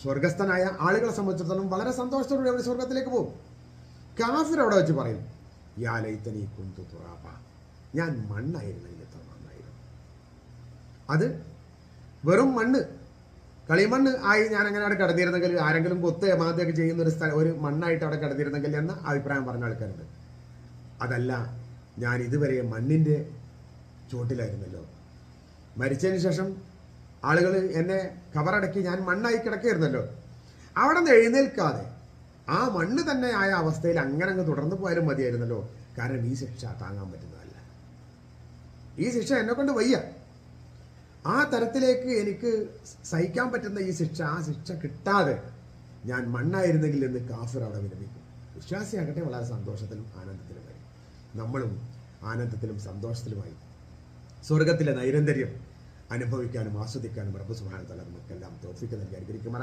സ്വർഗസ്ഥനായ ആളുകളെ സംബന്ധിച്ചിടത്തോളം വളരെ സന്തോഷത്തോടെ അവർ സ്വർഗത്തിലേക്ക് പോകും. കാഫിർ അവിടെ വെച്ച് പറയും യാ ലൈത്തനി കുന്തു തുറാബ ഞാൻ മണ്ണായിരുന്നെങ്കിൽ എത്ര നന്നായിരുന്നു അത് വെറും മണ്ണ് കളിമണ്ണ് ആയി ഞാൻ അങ്ങനെ അവിടെ കിടന്നിരുന്നെങ്കിൽ ആരെങ്കിലും കൊത്ത് മാതൊക്കെ ചെയ്യുന്ന ഒരു സ്ഥലം ഒരു മണ്ണായിട്ട് അവിടെ കിടന്നിരുന്നെങ്കിൽ എന്ന അഭിപ്രായം പറഞ്ഞ ആൾക്കാരുണ്ട്. അതല്ല ഞാൻ ഇതുവരെ മണ്ണിന്റെ ചുവട്ടിലായിരുന്നല്ലോ മരിച്ചതിന് ശേഷം ആളുകൾ എന്നെ കവറടക്കി ഞാൻ മണ്ണായി കിടക്കുകയായിരുന്നല്ലോ. അവിടെ നിന്ന് എഴുന്നേൽക്കാതെ ആ മണ്ണ് തന്നെ ആയ അവസ്ഥയിൽ അങ്ങനെ അങ്ങ് തുടർന്ന് പോയാലും മതിയായിരുന്നല്ലോ. കാരണം ഈ ശിക്ഷ താങ്ങാൻ പറ്റുന്നതല്ല. ഈ ശിക്ഷ എന്നെ കൊണ്ട് വയ്യ. ആ തരത്തിലേക്ക് എനിക്ക് സഹിക്കാൻ പറ്റുന്ന ഈ ശിക്ഷ ആ ശിക്ഷ കിട്ടാതെ ഞാൻ മണ്ണായിരുന്നെങ്കിൽ എന്ന് കാഫിർ അവിടെ വിരമിക്കും. വിശ്വാസിയാകട്ടെ വളരെ സന്തോഷത്തിലും ആനന്ദത്തിലുമായി. നമ്മളും ആനന്ദത്തിലും സന്തോഷത്തിലുമായി. സ്വർഗത്തിലെ നൈരന്തര്യം അനുഭവിക്കാനും ആസ്വദിക്കാനും റബ്ബ് സുബാന തല നമുക്കെല്ലാം തോഫിക്ക് നൽകി അനുഗ്രഹിക്കുമാറാകട്ടെ.